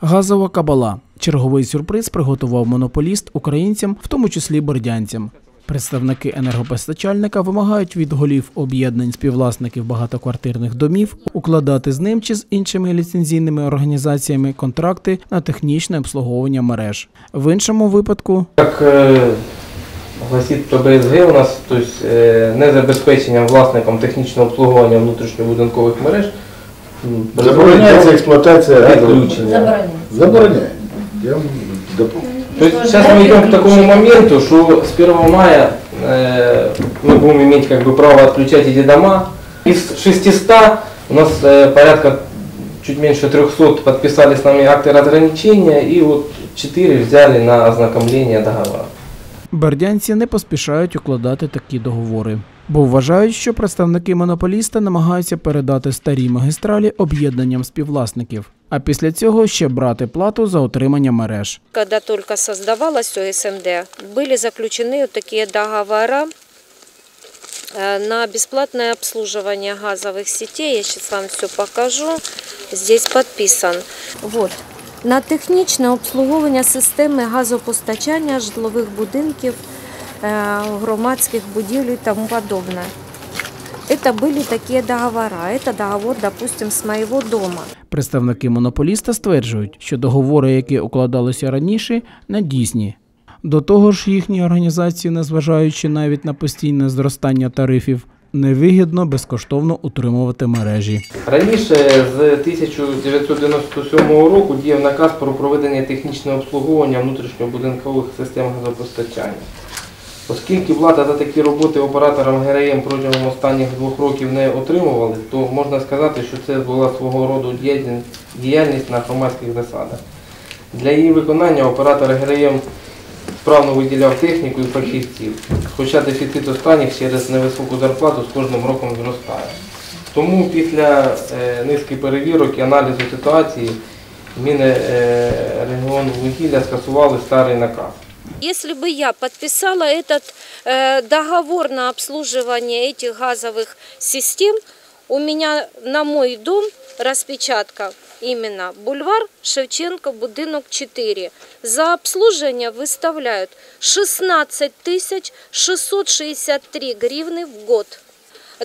Газова кабала. Черговий сюрприз приготував монополіст українцям, в тому числі бордянцям. Представники енергопостачальника вимагають від голів об'єднань співвласників багатоквартирних домів укладати з ним чи з іншими ліцензійними організаціями контракти на технічне обслуговування мереж. В іншому випадку Як е, гласить ПБСГ у нас, то есть, е, власником технічного обслуговування внутрішньобудинкових мереж Забороняється експлуатація газових. відключення. Забороняє. Я вам доп- То есть сейчас мы идем к такому моменту, что с 1 мая э, мы будем иметь как бы право отключать эти дома. Из 600 у нас э, порядка чуть меньше 300 подписали с нами акты разграничения и вот 4 взяли на ознакомление договора. бердянці не поспішають укладати такі договори, бо вважають, що представники монополіста намагаються передати старі магістралі об'єднанням співвласників, а після цього ще брати плату за отримання мереж. Когда только создавалась ОСМД, были заключены вот такие договора э, на бесплатное обслуживание газовых сетей. Я сейчас вам все покажу. Здесь подписан. Вот. На технічне обслуговування системи газопостачання житлових будинків, е, громадських будівель і тому подобное. Это были такие договора. Это договор, допустим, с моего дома. Представники монополіста стверджують, що договори, які укладалися раніше, не дійсні. До того ж, їхні організації, незважаючи навіть на постійне зростання тарифів, невигідно безкоштовно утримувати мережі. Раніше з 1997 року діяв наказ про проведення технічного обслуговування внутрішньобудинкових систем газопостачання. Оскільки влада за такі роботи операторам ГРМ протягом останніх двох років не отримували, то можна сказати, що це була свого роду діяльність- на громадських засадах. Для її виконання оператор ГРМ справно виділяв техніку і фахівців, хоча дефіцит останніх через невисоку зарплату з кожним роком зростає. Тому після е, низки перевірок і аналізу ситуації Мінрегіонвугілля скасували старий наказ. Если бы я подписала этот э, договор на обслуживание этих газовых систем, у меня на мой дом распечатка именно бульвар Шевченко, будинок 4. За обслуживание выставляют 16 тысяч 663 гривны в год.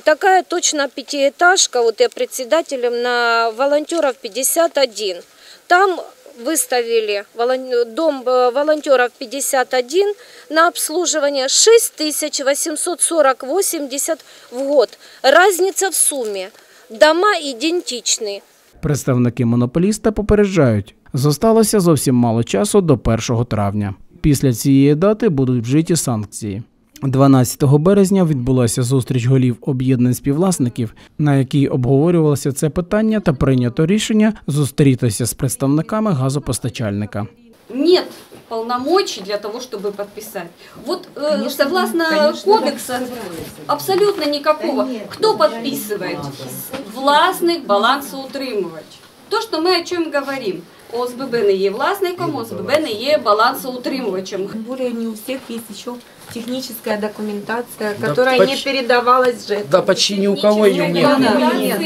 Такая точно пятиэтажка, вот я председателем на волонтеров 51. Там выставили волон- дом э, волонтеров 51 на обслуживание 6840,80 в год. Разница в сумме. Дома идентичны. Представники монополіста попереджають, зосталося зовсім мало часу до 1 травня. Після цієї дати будуть вжиті санкції. 12 березня відбулася зустріч голів об'єднань співвласників, на якій обговорювалося це питання та прийнято рішення зустрітися з представниками газопостачальника. нет полномочий для того, чтобы подписать. Вот э, Конечно, согласно конечно, кодекса абсолютно никакого. Кто подписывает? Властник балансоутримувач. То, что мы о чем говорим. ОСББ не є власником, ОСББ не є балансоутримувачем. Тем более не у всех есть еще техническая документация, Да которая не почти- передавалась же. Да почти ни у кого ее нет. Нет,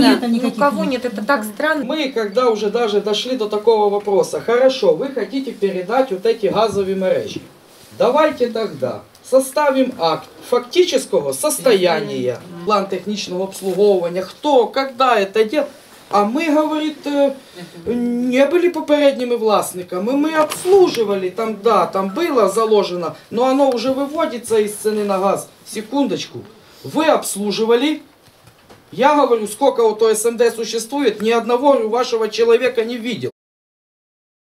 нет, ни у кого нет, это так странно. Мы, когда уже даже дошли до такого вопроса, хорошо, вы хотите передать вот эти газовые мережи. Давайте тогда составим акт фактического состояния, план технічного обслуговування, хто, когда это делал. А мы, говорит, э, не были попередними власниками, мы обслуживали, там, да, там было заложено, но оно уже выводится из цены на газ. Секундочку. Вы обслуживали, я говорю, сколько вот СМД существует, ни одного говорю, вашего человека не видел.